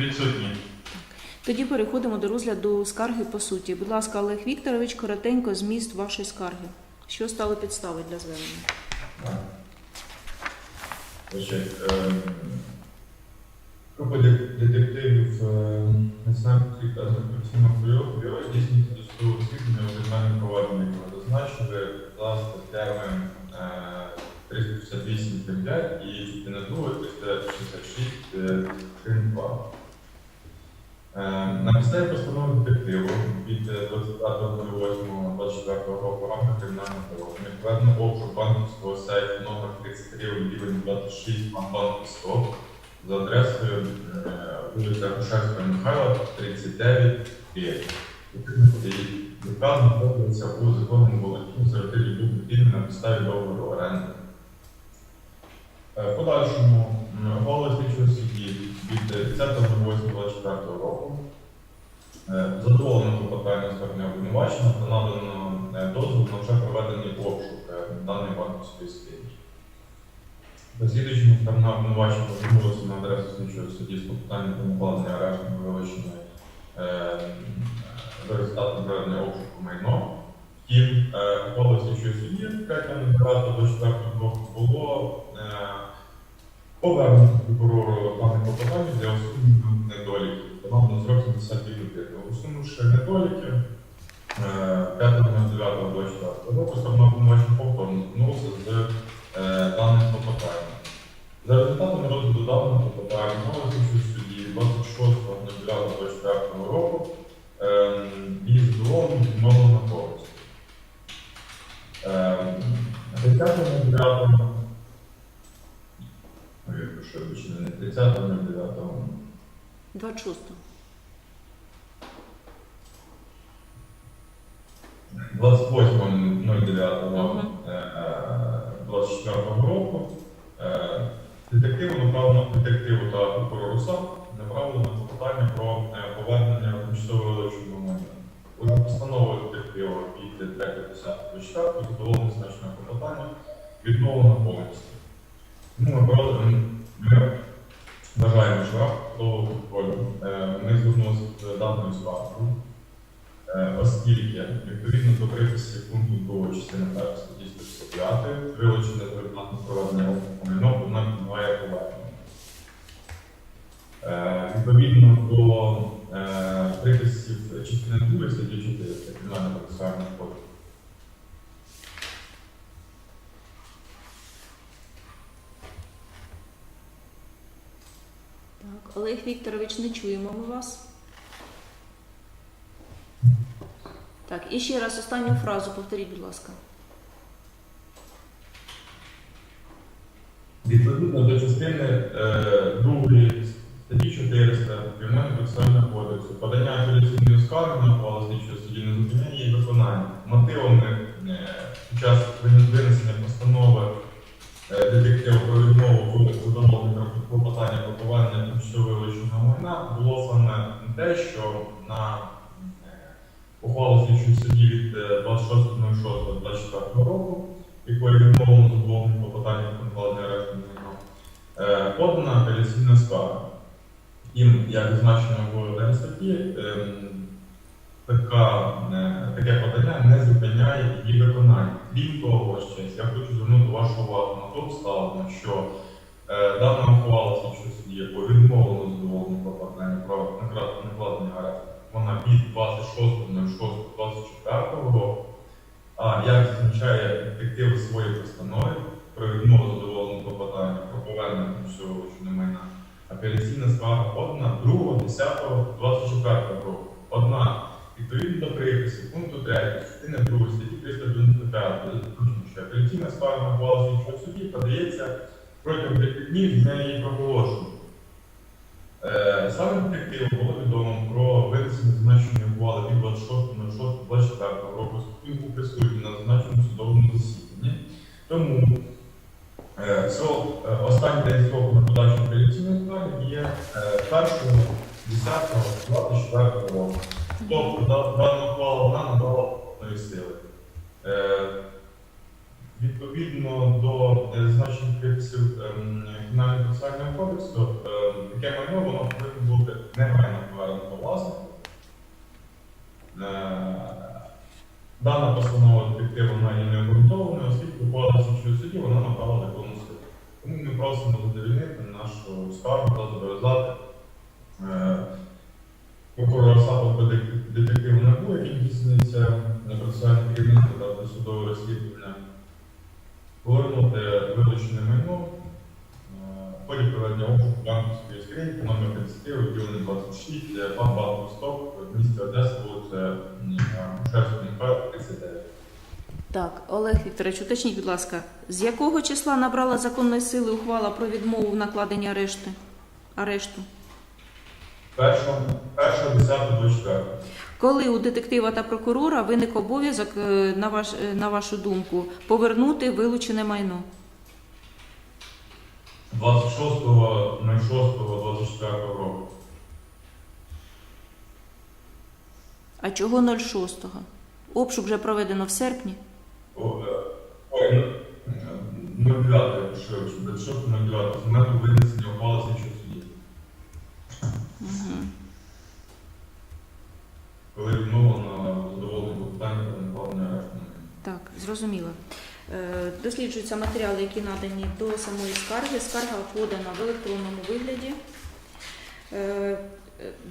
Відсутні. Тоді переходимо до розгляду скарги по суті. Будь ласка, Олег Вікторович, коротенько, зміст вашої скарги. Що стало підставою для звернення? Значить, ем, Група детективів ем, національних та антикорупційного бюро здійснюється досудове розслідування у кримінальному провадженні, яке зазначили за статтями е, 358 і 102 Підставі постанови детективу від е, 25.08.24 року рамках кримінального провадження проведено обшук банківського сейфу номер 33 рівень 26 банку 100 за адресою е, вулиця Грушевського Михайла, 39 5. Яка знаходиться у законному володінні серед будинку на підставі договору оренди. Е, подальшому м, голова слідчого судді від 30.08.24 року е, задоволено клопотання сторони обвинувачення та надано е, дозвіл на вже проведений обшук е, даної банківської скриньки. Дослідуючому сторона обвинувачення звернулася на адресу слідчого судді з клопотанням про накладення арешту вилучення е, за результатом проведення обшуку майно. Втім, е, ухвала слідчої судді 5.09.24 року було е, повернуто прокурору дане попадання для усунення недоліків. На срок 70. Усунувши недоліки, е, 5.09.24 року сторона обвинувачення повторно звернулася з е, даним попаданням. За результатами розгляду даного клопотання 30.09. 26. го 28.09 24-го року е, детективу направлено детективу та прокурору САП направлено запитання про е, повернення тимчасової величої громади. У постанови детектива від 3 10 4 задоволені значного клопотання відмовлено повністю. Ми оскільки відповідно до приписів пункту 2 частини 1 статті 165 вилучення з результатом проведення майно вона підбуває повернення. Е, Відповідно до е, приписів частини 2 статті 4 Кримінального процесуального кодексу Олег Вікторович, не чуємо ми вас. Так, і ще раз останню фразу повторіть, будь ласка. Відповідно до частини е, другої статті 400 Кримінального процесуального кодексу подання апеляційної скарги на ухвалу слідчого судді не зупиняє її виконання. Мотивами Їм, як зазначено в статті, ем, е, таке подання не зупиняє її виконання. Крім того, ще я хочу звернути вашу увагу на те обставину, що е, дана ухвала слідчого судді, якою відмовлено задоволення клопотання про накра- накладення арешту, вона від 26.06.24 року, а як зазначає детектив у своїй постанові про відмову задоволеного клопотання про повернення всього вилученого майна, апеляційна скарга подана 2.10.24 року. Однак, відповідно до приписів пункту 3 частини 2 статті 395, що апеляційна скарга на ухвалу слідчого судді подається протягом 5 днів з її проголошення. Е, Саме детективу було відомо про винесення зазначеної ухвали від 26.06.24 року він був присутній на зазначеному судовому засіданні. Тому Е, so, е, Останній день року на подачу апеляційних скарг є е, 1.10.24 року. Тобто дана ухвала вона набрала нові сили. Відповідно до значних приписів ем, фінального процесуального кодексу, ем, таке майно воно повинно бути негайно повернуто власнику. Дана постанова директива вона є необґрунтованою, оскільки просимо задовільнити нашу скаргу та зобов'язати прокурора САПа детективу НАБУ, який здійснюється на процесуальне керівництво та досудове розслідування, повернути вилучене майно е, в ході проведення обшуку банківської скриньки номер 30, відділення 26, е, пан Банку Стоп, в місті Одеса, вулиця Шерстника, 39. Так, Олег Вікторович, уточніть, будь ласка, з якого числа набрала законної сили ухвала про відмову в накладенні арешти? арешту? До четверта. Коли у детектива та прокурора виник обов'язок, е, на, ваш, е, на вашу думку, повернути вилучене майно? 26.06.24 року. А чого 06-го? Обшук вже проведено в серпні. О, е, ну, е, 09, швидше, 26.09, з моменту винесення ухвали слідчого судді. Угу. Коли відмовлено задоволення питання про накладення арешту. Так, зрозуміло. Е, Досліджуються матеріали, які надані до самої скарги. Скарга подана в електронному вигляді. Е,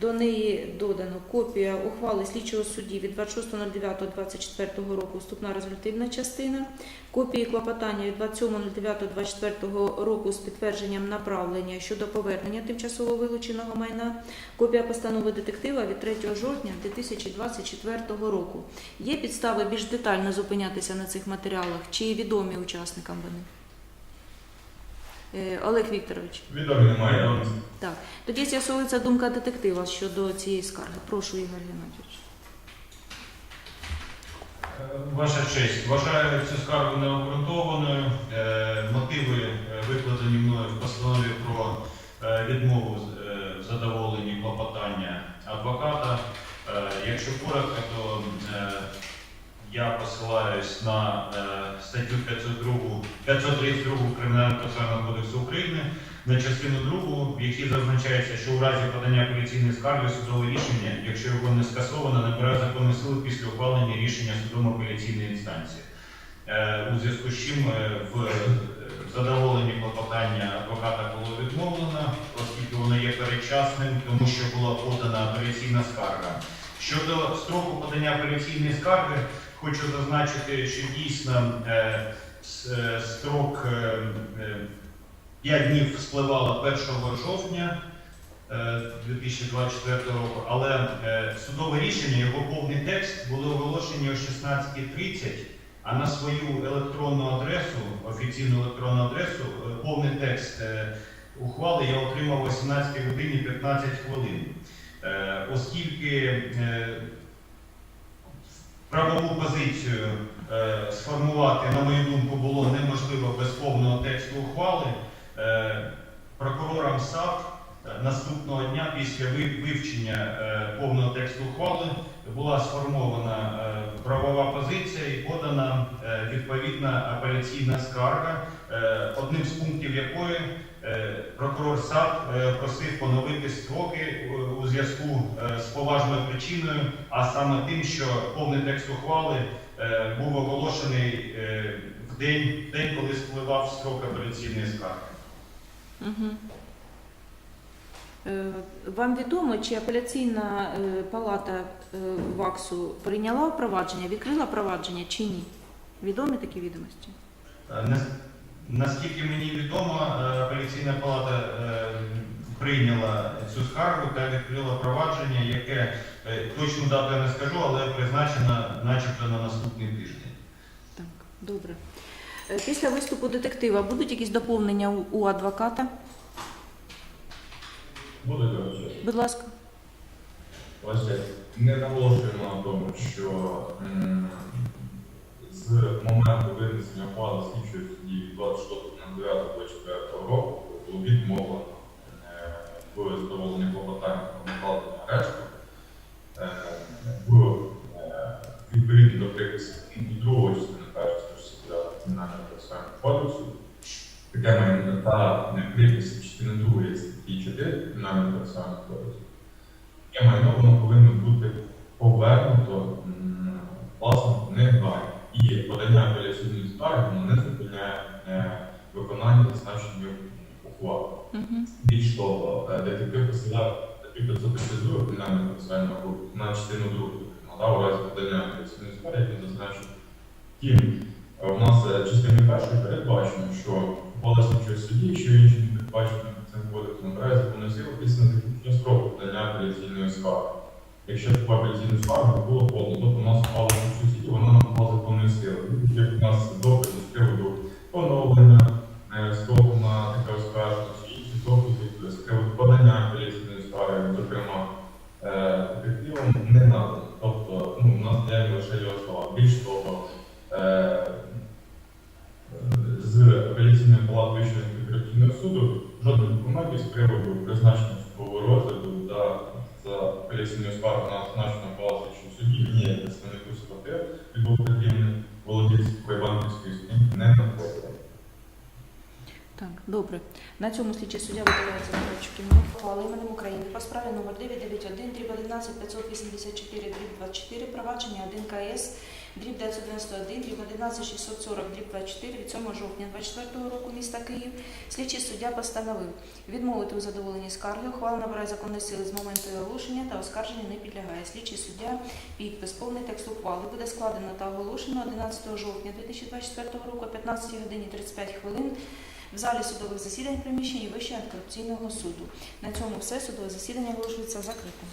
До неї додано копія ухвали слідчого судді від 26.09.24 року, вступна результативна частина, копії клопотання від 27.09.24 року з підтвердженням направлення щодо повернення тимчасово вилученого майна, копія постанови детектива від 3 жовтня 2024 року. Є підстави більш детально зупинятися на цих матеріалах, чи відомі учасникам вони? Е, Олег Вікторович. Відомі немає. Так, тоді з'ясовується думка детектива щодо цієї скарги. Прошу, Ігор Геннадійович. Е, Ваша честь, вважаю цю скаргу необґрунтованою. Е, Мотиви викладені мною в постанові про відмову в задоволенні клопотання адвоката. Якщо коротко, то я посилаюсь на е, статтю 502, 532 Кримінального процесуального кодексу України на частину другу, в якій зазначається, що у разі подання апеляційної скарги судове рішення, якщо його не скасовано, набирає законної сили після ухвалення рішення судом апеляційної інстанції. Е, У зв'язку з чим е, в задоволенні клопотання адвоката було відмовлено, оскільки воно є передчасним, тому що була подана апеляційна скарга. Щодо строку подання апеляційної скарги, хочу зазначити, що дійсно е, е, строк е, е, 5 днів спливало 1 жовтня е, 2024 року, але судове рішення, його повний текст були оголошені о 16.30, а на свою електронну адресу, офіційну електронну адресу, повний текст ухвали я отримав о 18 годині 15 хвилин. Оскільки правову позицію е, сформувати, на мою думку, було неможливо без повного тексту ухвали. Е, прокурорам САП наступного дня після вивчення е, повного тексту ухвали була сформована е, правова позиція і подана е, відповідна апеляційна скарга, одним з пунктів якої прокурор САП просив поновити строки у зв'язку з поважною причиною, а саме тим, що повний текст ухвали був оголошений в день, в день, коли спливав строк апеляційної скарги. Угу. Вам відомо, чи апеляційна е, палата е, ВАКСу прийняла впровадження, відкрила провадження чи ні? Відомі такі відомості? Е, Наскільки мені відомо, е, апеляційна палата е, прийняла цю скаргу та відкрила провадження, яке е, точну дату я не скажу, але призначено начебто на наступний тиждень. Так, добре. Е, Після виступу детектива будуть якісь доповнення у адвоката? Буде дорожче. Будь ласка. Ось не наголошуємо на тому, що м, з моменту винесення ухвали слідчої судді від 26.09.24 року було відмовлено е, в задоволенні клопотання про накладення арешту. Е, В е, відповідно до приписів пункту другого частини першої статті 69 Кримінального процесуального кодексу, таке має та другої статті 4 Кримінального процесуального кодексу, Таке майно воно повинно бути повернуто власнику негайно. і подання апеляційної скарги воно не зупиняє е, виконання зазначеної ухвали. Більш того, е, детектив посилав детектив запитизує кримінальну процесуальну групу на частину другу, надав у разі подання апеляційної скарги, як він зазначив. Втім, у нас е, частиною першої передбачено, що слідчої судді, що інші не передбачено цим кодексом, набирає законну силу після закінчення строку подання апеляційної скарги. Якщо таку апеляційну скаргу було подано, тобто у нас впала в судді, вона набула законної сили. Як у нас допис з приводу поновлення добре. На цьому слідчий суддя видаляє задачу кімнату. Ухвали іменем України по справі номер 991 дріб 11 584 дріб 24 провадження 1 КС дріб 991 дріб 11 640 дріб 24 від 7 жовтня 24 року міста Київ. Слідчий суддя постановив відмовити у задоволенні скарги. Ухвала набирає законної сили з моменту оголошення та оскарження не підлягає. Слідчий суддя підпис, повний текст ухвали буде складено та оголошено 11 жовтня 2024 року о 15 годині 35 хвилин в залі судових засідань приміщень Вищого антикорупційного суду. На цьому все судове засідання оголошується закритим.